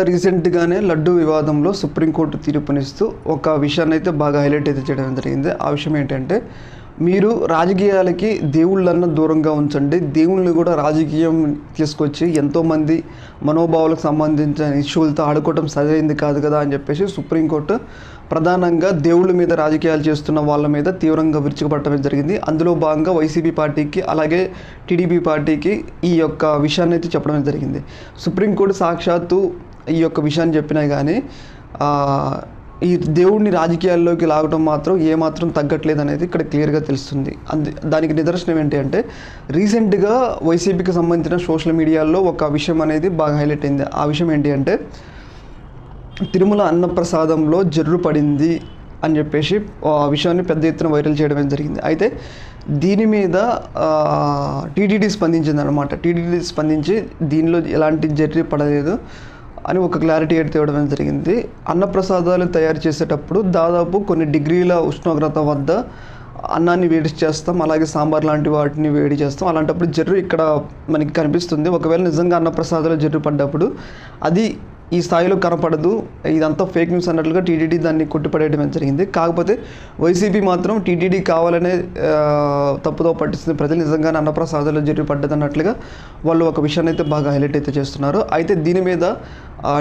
రీసెంట్గానే లడ్డు వివాదంలో సుప్రీంకోర్టు తీర్పునిస్తూ ఒక విషయాన్ని అయితే బాగా హైలైట్ అయితే చేయడం జరిగింది. ఆ విషయం ఏంటంటే మీరు రాజకీయాలకి దేవుళ్ళన్న దూరంగా ఉంచండి. దేవుళ్ళని కూడా రాజకీయం తీసుకొచ్చి ఎంతోమంది మనోభావాలకు సంబంధించిన ఇష్యూలతో ఆడుకోవటం సరైంది కాదు కదా అని చెప్పేసి సుప్రీంకోర్టు ప్రధానంగా దేవుళ్ళ మీద రాజకీయాలు చేస్తున్న వాళ్ళ మీద తీవ్రంగా విరుచుకుపడటం జరిగింది. అందులో భాగంగా వైసీపీ పార్టీకి అలాగే టీడీపీ పార్టీకి ఈ యొక్క విషయాన్ని అయితే చెప్పడం జరిగింది. సుప్రీంకోర్టు సాక్షాత్తు ఈ యొక్క విషయాన్ని చెప్పినా కానీ ఈ దేవుడిని రాజకీయాల్లోకి లాగడం మాత్రం ఏమాత్రం తగ్గట్లేదు అనేది ఇక్కడ క్లియర్గా తెలుస్తుంది. అంది దానికి నిదర్శనం ఏంటి అంటే రీసెంట్గా వైసీపీకి సంబంధించిన సోషల్ మీడియాలో ఒక విషయం అనేది బాగా హైలైట్ అయింది. ఆ విషయం ఏంటి అంటే తిరుమల అన్నప్రసాదంలో జర్రు పడింది అని చెప్పేసి ఆ విషయాన్ని పెద్ద ఎత్తున వైరల్ చేయడం జరిగింది. అయితే దీని మీద టీటీడీ స్పందించింది అనమాట టీటీడీ స్పందించి దీనిలో ఎలాంటి జర్రి పడలేదు. అని ఒక క్లారిటీ అయితే ఇవ్వడం జరిగింది. అన్నప్రసాదాలు తయారు చేసేటప్పుడు దాదాపు కొన్ని డిగ్రీల ఉష్ణోగ్రత వద్ద అన్నాన్ని వేడి చేస్తాం అలాగే సాంబార్ లాంటి వాటిని వేడి చేస్తాం. అలాంటప్పుడు జర్రు ఇక్కడ మనకి కనిపిస్తుంది. ఒకవేళ నిజంగా అన్నప్రసాదాలు జర్రు పడ్డప్పుడు అది ఈ స్థాయిలో కనపడదు. ఇదంతా ఫేక్ న్యూస్ అన్నట్లుగా టీటీడీ దాన్ని కొట్టిపడేయడం జరిగింది. కాకపోతే వైసీపీ మాత్రం టీటీడీ కావాలనే తప్పుతో పట్టిస్తుంది ప్రజలు నిజంగానే అన్నప్రసాదాలు జరిగి పడ్డదన్నట్లుగా వాళ్ళు ఒక విషయాన్ని అయితే బాగా హైలైట్ అయితే చేస్తున్నారు. అయితే దీని మీద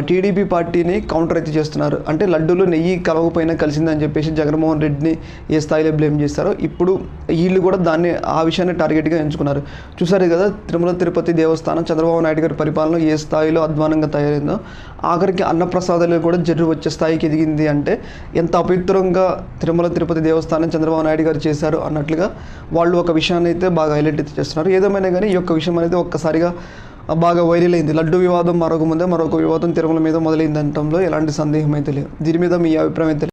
టీడీపీ పార్టీని కౌంటర్ అయితే చేస్తున్నారు. అంటే లడ్డూలో నెయ్యి కలవకపోయినా కలిసిందని చెప్పేసి జగన్మోహన్ రెడ్డిని ఏ స్థాయిలో బ్లేమ్ చేస్తారో ఇప్పుడు వీళ్ళు కూడా దాన్ని ఆ విషయాన్ని టార్గెట్గా ఎంచుకున్నారు. చూసారు కదా తిరుమల తిరుపతి దేవస్థానం చంద్రబాబు నాయుడు గారి పరిపాలన ఏ స్థాయిలో అధ్వానంగా తయారైందో ఆఖరికి అన్నప్రసాదాలు కూడా జర్రు వచ్చే స్థాయికి ఎదిగింది అంటే ఎంత అపవిత్రంగా తిరుమల తిరుపతి దేవస్థానం చంద్రబాబు నాయుడు గారు చేశారు అన్నట్లుగా వాళ్ళు ఒక విషయాన్ని అయితే బాగా హైలైట్ అయితే చేస్తున్నారు. ఏదేమైనా కానీ ఈ యొక్క విషయం అనేది ఒక్కసారిగా బాగా వైరల్ అయింది లడ్డు వివాదం మరొక ముందే మరొక వివాదం తిరుమల మీద మొదలైంది అనటంలో ఎలాంటి సందేహం అయితే లేదు. దీని మీద మీ అభిప్రాయం అయితే